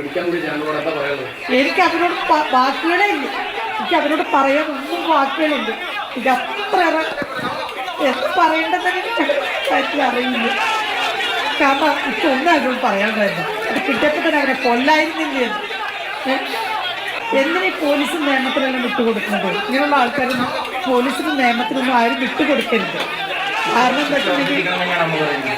എനിക്ക് അവരോട് വാക്കുകളേ ഇല്ല. എനിക്ക് അവരോട് പറയാൻ ഒന്നും വാക്കുകളില്ല ഇത് അത്ര എന്ത് പറയേണ്ടതെന്ന് കാര്യത്തിൽ അറിയില്ല. കാരണം ഇപ്പൊ ഒന്നും അവരോട് പറയാൻ കഴിയില്ല. അത് കിട്ടിയപ്പോൾ തന്നെ അവരെ കൊല്ലായിരുന്നില്ല? എന്തിനാ പോലീസും നിയമത്തിനെല്ലാം വിട്ടുകൊടുക്കുന്നത് ഇങ്ങനെയുള്ള ആൾക്കാരൊന്നും പോലീസിനും നിയമത്തിനൊന്നും ആരും വിട്ടുകൊടുക്കരുത് കാരണം എന്താ വെച്ചിട്ടുണ്ടെങ്കിൽ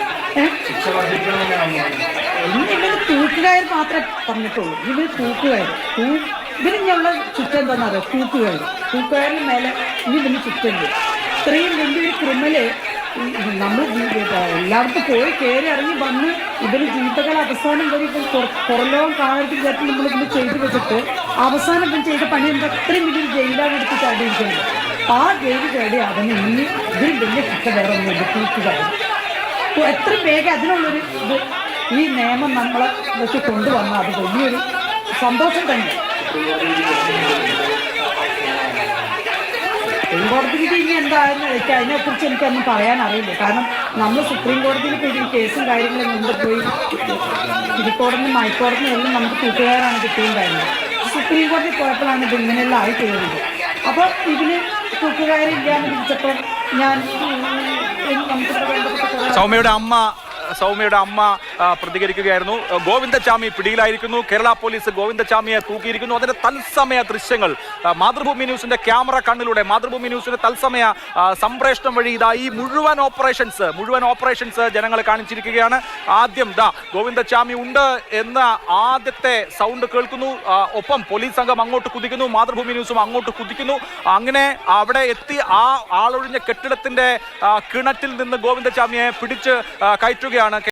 ഇവർ തൂക്കുകയർ മാത്രമേ പറഞ്ഞിട്ടുള്ളൂ. ഇവർ തൂക്കുകയർ. തൂ ഇവർ ഇവരിഞ്ഞുള്ള ചുറ്റം എന്താണെന്ന് അറിയാം? തൂക്കുകയർ. തൂക്കുകയറിന് മേലെ ഇനി ഇതിന് ചുറ്റുണ്ട്. ഇത്രയും വലിയൊരു ക്രിമിനൽ നമ്മൾ എല്ലായിടത്തും പോയി കയറി ഇറങ്ങി വന്ന് ഇവർ ജീവിതകാല അവസാനം വരെ ഇപ്പം പുറലോകം കാണാത്ത വിചാരിച്ച് നമ്മൾ ഇതിന് ചെയ്തു വെച്ചിട്ട് അവസാനം ഇപ്പം ചെയ്ത പണി എന്താ? അത്രയും വലിയൊരു ജയിലാണ് എടുത്ത് ചാടിയിരിക്കുന്നത്. ആ ജയിൽ ചാടി അവന് ഇനി ഇതിൽ വലിയ ശിക്ഷ വേറെ ഒന്നുമില്ല തൂക്കുകാരൻ എത്ര വേഗം അതിനുള്ളൊരു ഇത്. ഈ നിയമം നമ്മളെ വെച്ച് കൊണ്ടുവന്ന അത് വലിയൊരു സന്തോഷം തന്നെ. സുപ്രീം കോടതിക്ക് ഇനി എന്താണെന്ന് വെച്ചാൽ അതിനെക്കുറിച്ച് എനിക്കൊന്നും പറയാൻ അറിയില്ല കാരണം നമ്മൾ സുപ്രീം കോടതിയിൽ പോയി കേസും കാര്യങ്ങളും മുമ്പ് പോയി തിരുക്കോടതിനും മൈക്കോടതി എല്ലാം നമുക്ക് കൂട്ടുകാരാണ് കിട്ടിയിട്ടുണ്ടായിരുന്നത്. സുപ്രീം കോടതി പോയപ്പോഴാണ് ഇത് ഇങ്ങനെയെല്ലാം ആയി തീർന്നത്. അപ്പോൾ ഇതിന് കൂട്ടുകാരില്ല എന്ന് വിളിച്ചപ്പോൾ ഞാൻ നമുക്ക് സൗമ്യയുടെ അമ്മ സൗമ്യയുടെ അമ്മ പ്രതികരിക്കുകയായിരുന്നു. ഗോവിന്ദചാമി പിടിയിലായിരിക്കുന്നു. കേരള പോലീസ് ഗോവിന്ദചാമിയെ തൂക്കിയിരിക്കുന്നു. അതിന്റെ തത്സമയ ദൃശ്യങ്ങൾ മാതൃഭൂമി ന്യൂസിന്റെ ക്യാമറ കണ്ണിലൂടെ മാതൃഭൂമി ന്യൂസിന്റെ തത്സമയ സംപ്രേഷണം വഴി ഇതാ ഈ മുഴുവൻ ഓപ്പറേഷൻസ് മുഴുവൻ ഓപ്പറേഷൻസ് ജനങ്ങളെ കാണിച്ചിരിക്കുകയാണ്. ആദ്യം ദാ ഗോവിന്ദചാമി ഉണ്ട് എന്ന ആദ്യത്തെ സൗണ്ട് കേൾക്കുന്നു. ഒപ്പം പോലീസ് സംഘം അങ്ങോട്ട് കുതിക്കുന്നു മാതൃഭൂമി ന്യൂസും അങ്ങോട്ട് കുതിക്കുന്നു. അങ്ങനെ അവിടെ എത്തി ആ ആളൊഴിഞ്ഞ കെട്ടിടത്തിന്റെ കിണറ്റിൽ നിന്ന് ഗോവിന്ദചാമിയെ പിടിച്ച് കയറ്റുകയാണ്.